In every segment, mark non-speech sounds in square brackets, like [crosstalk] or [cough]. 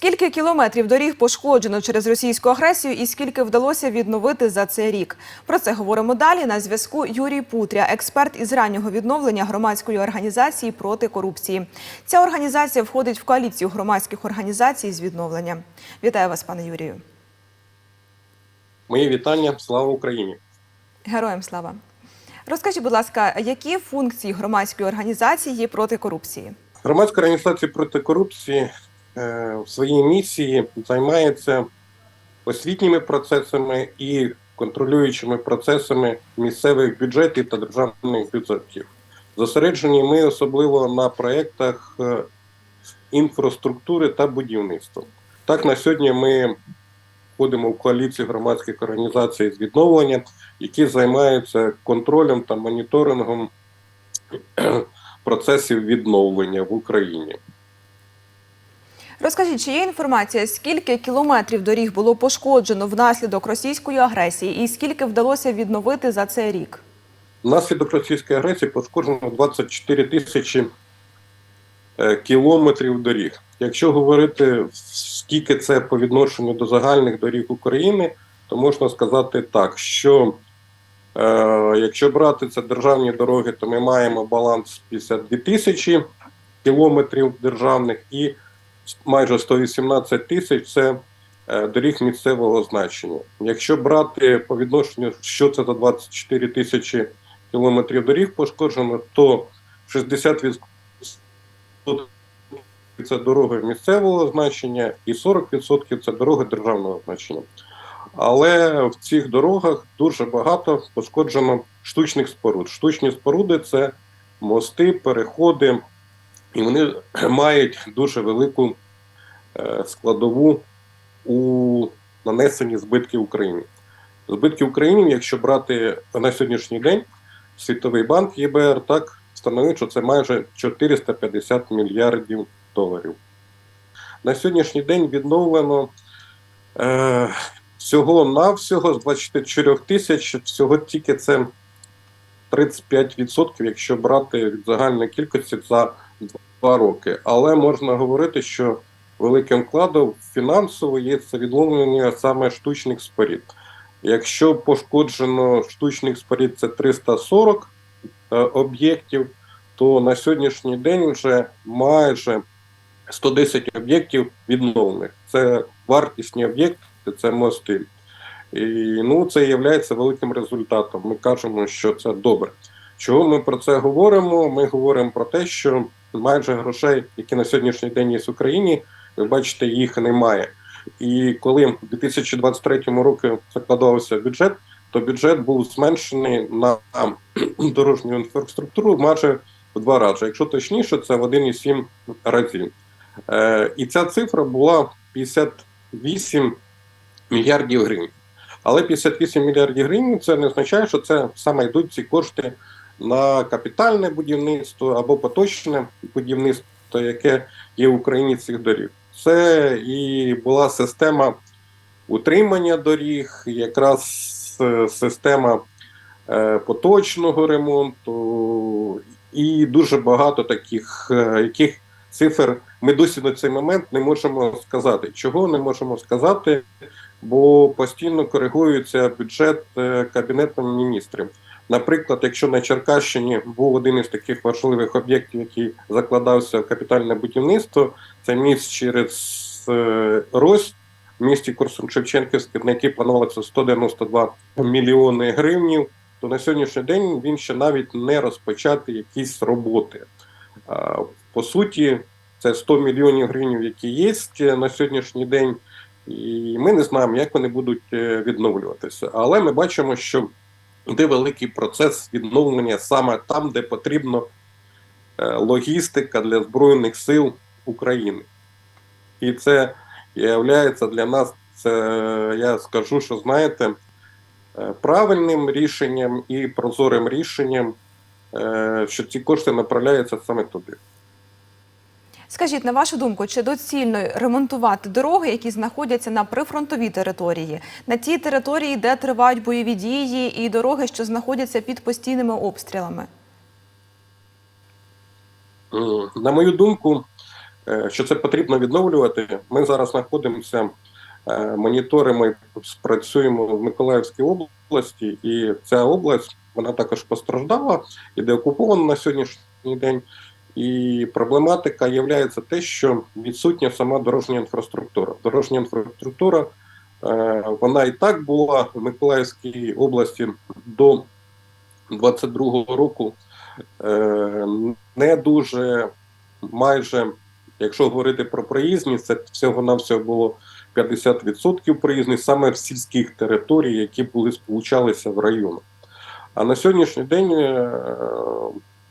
Скільки кілометрів доріг пошкоджено через російську агресію і скільки вдалося відновити за цей рік? Про це говоримо далі. На зв'язку Юрій Путря, експерт із раннього відновлення громадської організації проти корупції. Ця організація входить в коаліцію громадських організацій з відновлення. Вітаю вас, пане Юрію. Мої вітання, слава Україні! Героям слава. Розкажіть, будь ласка, які функції громадської організації проти корупції? Громадська організація проти корупції в своїй місії займається освітніми процесами і контролюючими процесами місцевих бюджетів та державних бюджетів. Зосереджені ми особливо на проєктах е, інфраструктури та будівництва. Так, на сьогодні ми входимо в коаліцію громадських організацій з відновлення, які займаються контролем та моніторингом процесів відновлення в Україні. Розкажіть, чи є інформація, скільки кілометрів доріг було пошкоджено внаслідок російської агресії, і скільки вдалося відновити за цей рік? Внаслідок російської агресії пошкоджено 24 тисячі е, кілометрів доріг. Якщо говорити скільки це по відношенню до загальних доріг України, то можна сказати так, що е, якщо брати це державні дороги, то ми маємо баланс 52 тисячі кілометрів державних і майже 118 тисяч це е, доріг місцевого значення. Якщо брати по відношенню, що це за 24 тисячі кілометрів доріг пошкоджено, то 60% це дороги місцевого значення і 40% це дороги державного значення. Але в цих дорогах дуже багато пошкоджено штучних споруд. Штучні споруди це мости, переходи, і вони [clears throat] мають дуже велику е, складову у нанесенні збитків Україні. Збитки Україні, якщо брати на сьогоднішній день, Світовий банк ЄБР так встановив, що це майже 450 мільярдів доларів. На сьогоднішній день відновлено е, всього-навсього з 24 тисяч, всього тільки це 35%, якщо брати від загальної кількості за два роки. Але можна говорити, що великим вкладом фінансово є це відновлення саме штучних спорід. Якщо пошкоджено штучних спорід це 340 е, об'єктів, то на сьогоднішній день вже майже 110 об'єктів відновлених. Це вартісні об'єкти, це мости. І ну, це є великим результатом. Ми кажемо, що це добре. Чого ми про це говоримо? Ми говоримо про те, що майже грошей, які на сьогоднішній день є в Україні, ви бачите, їх немає. І коли в 2023 році закладався бюджет, то бюджет був зменшений на [clears throat] дорожню інфраструктуру майже в два рази. Якщо точніше, це в 1,7 разів. Е, і ця цифра була 58 мільярдів гривень. Але 58 мільярдів гривень це не означає, що це саме йдуть ці кошти на капітальне будівництво або поточне будівництво, яке є в Україні цих доріг. Це і була система утримання доріг, якраз е, система е, поточного ремонту, і дуже багато таких, е, яких цифр ми досі на цей момент не можемо сказати. Чого не можемо сказати? Бо постійно коригується бюджет Кабінетом міністрів. Наприклад, якщо на Черкащині був один із таких важливих об'єктів, який закладався в капітальне будівництво, це міст через е, Рось в місті Корсун-Шевченківське, на який планувалося 192 мільйони гривнів, то на сьогоднішній день він ще навіть не розпочати якісь роботи. По суті, це 100 мільйонів гривень, які є на сьогоднішній день, і ми не знаємо, як вони будуть е, відновлюватися. Але ми бачимо, що йде великий процес відновлення саме там, де потрібна логістика для Збройних сил України. І це є для нас, це я скажу, що знаєте, е, правильним рішенням і прозорим рішенням, е, що ці кошти направляються саме туди. Скажіть, на вашу думку, чи доцільно ремонтувати дороги, які знаходяться на прифронтовій території, на тій території, де тривають бойові дії, і дороги, що знаходяться під постійними обстрілами? На мою думку, е, що це потрібно відновлювати. Ми зараз знаходимося, е, моніторимо і працюємо в Миколаївській області, і ця область вона також постраждала і деокупована на сьогоднішній день. І проблематика є те, що відсутня сама дорожня інфраструктура. Дорожня інфраструктура е, вона і так була в Миколаївській області до 22-го року е, не дуже майже, якщо говорити про проїзність, це всього-навсього було 50% проїзність саме в сільських територій, які були сполучалися в районах. А на сьогоднішній день, е,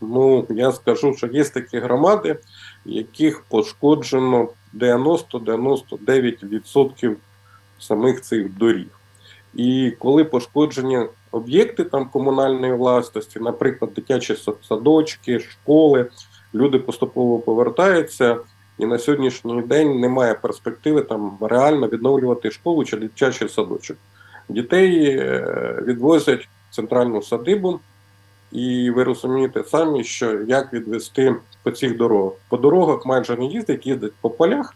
ну я скажу, що є такі громади, яких пошкоджено 90-99% самих цих доріг. І коли пошкоджені об'єкти там комунальної власності, наприклад, дитячі садочки, школи, люди поступово повертаються, і на сьогоднішній день немає перспективи там реально відновлювати школу чи дитячий садочок. Дітей е, відвозять в центральну садибу, і ви розумієте самі, що як відвести по цих дорогах. По дорогах майже не їздять, їздять по полях.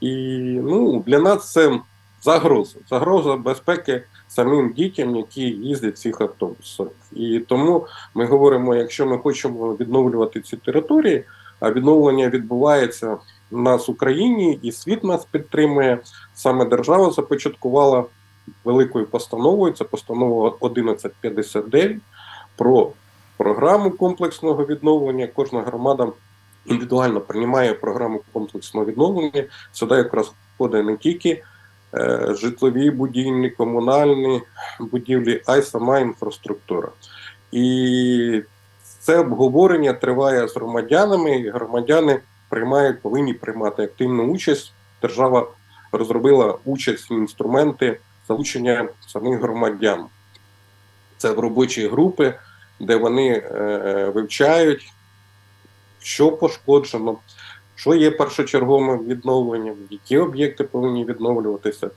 І ну, для нас це загроза. Загроза безпеки самим дітям, які їздять в цих автобусах. І тому ми говоримо, якщо ми хочемо відновлювати ці території, а відновлення відбувається у нас в Україні, і світ нас підтримує. Саме держава започаткувала великою постановою. Це постанова 1159 про програму комплексного відновлення. Кожна громада індивідуально приймає програму комплексного відновлення. Сюди якраз входить не тільки е, житлові будівлі, комунальні будівлі, а й сама інфраструктура. І це обговорення триває з громадянами, і громадяни приймають, повинні приймати активну участь. Держава розробила участь інструменти залучення самих громадян. Це в робочі групи, де вони е, вивчають, що пошкоджено, що є першочерговим відновленням, які об'єкти повинні відновлюватися.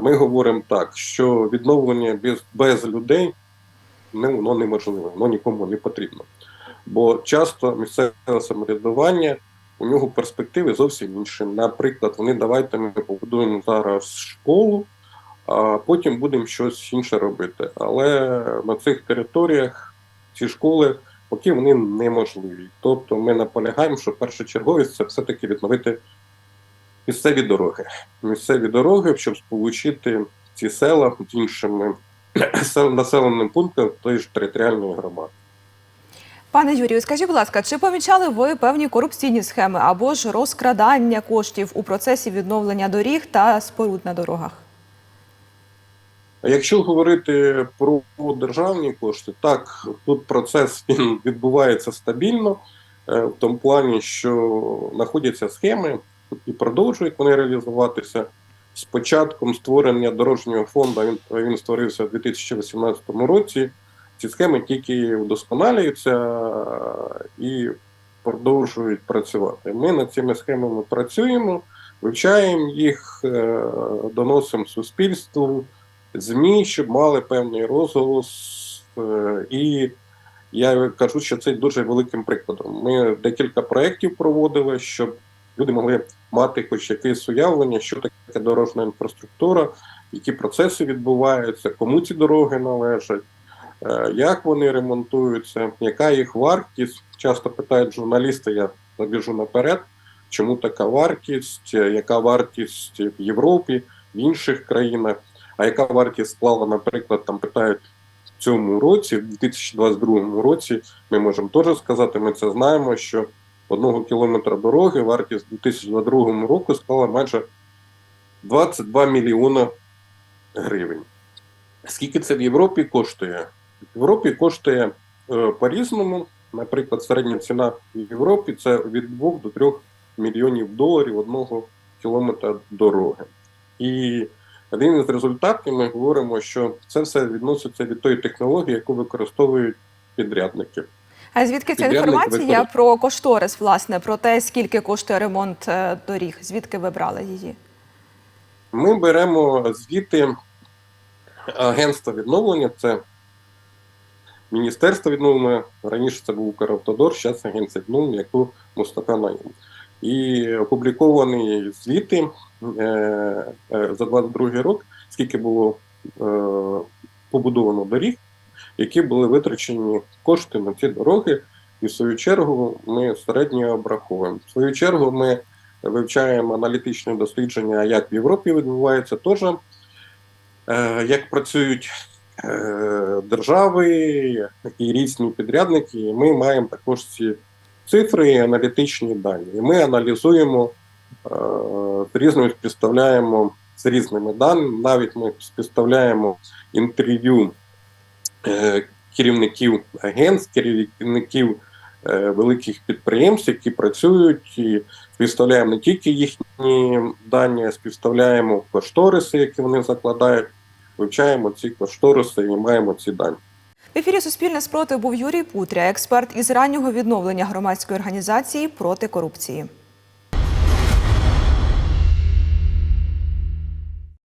Ми говоримо так, що відновлення без, без людей не, воно неможливе, воно нікому не потрібно. Бо часто місцеве самоврядування у нього перспективи зовсім інші. Наприклад, вони давайте ми побудуємо зараз школу, а потім будемо щось інше робити. Але на цих територіях ці школи поки вони неможливі. Тобто ми наполягаємо, що першочерговість це все-таки відновити місцеві дороги. Місцеві дороги, щоб сполучити ці села з іншими [clears throat] населеним пунктом тої ж територіальної громади. Пане Юрію, скажіть, будь ласка, чи помічали ви певні корупційні схеми або ж розкрадання коштів у процесі відновлення доріг та споруд на дорогах? Якщо говорити про державні кошти, так тут процес [laughs] він відбувається стабільно, е, в тому плані, що знаходяться схеми і продовжують вони реалізуватися. З початком створення дорожнього фонду він, він створився у 2018 році. Ці схеми тільки вдосконалюються і продовжують працювати. Ми над цими схемами працюємо, вивчаємо їх, е, доносимо суспільству. ЗМІ, щоб мали певний розголос. Е, І я кажу, що це дуже великим прикладом. Ми декілька проєктів проводили, щоб люди могли мати хоч якесь уявлення, що таке дорожня інфраструктура, які процеси відбуваються, кому ці дороги належать, е, як вони ремонтуються, яка їх вартість. Часто питають журналісти, я забіжу наперед, чому така вартість, е, яка вартість в Європі, в інших країнах. А яка вартість склала, наприклад, там питають в цьому році, в 2022 році, ми можемо теж сказати, ми це знаємо, що одного кілометра дороги вартість у 2022 року склала майже 22 мільйона гривень. Скільки це в Європі коштує? В Європі коштує е, по-різному. Наприклад, середня ціна в Європі це від 2 до 3 мільйонів доларів одного кілометра дороги. І один із результатів ми говоримо, що це все відноситься від тої технології, яку використовують підрядники. А звідки ця інформація про кошторис, власне, про те, скільки коштує ремонт е, доріг? Звідки ви брали її? Ми беремо звіти агентства відновлення, це Міністерство відновлення. Раніше це був Укравтодор, зараз агенція відновлення, яку Мустафа Наїм. і опубліковані звіти за 22 рік, скільки було е, побудовано доріг, які були витрачені кошти на ці дороги. І в свою чергу ми середньо обраховуємо. В свою чергу ми вивчаємо аналітичні дослідження, як в Європі відбувається, теж е, як працюють е, держави і різні підрядники. І ми маємо також ці цифри і аналітичні дані. І ми аналізуємо е, з різними співставляємо з різними даними. Навіть ми співставляємо інтерв'ю е, керівників агентств, керівників е, великих підприємств, які працюють, і співставляємо не тільки їхні дані, а співставляємо кошториси, які вони закладають, вивчаємо ці кошториси і маємо ці дані. В ефірі Суспільне спротив був Юрій Путря, експерт із раннього відновлення громадської організації проти корупції.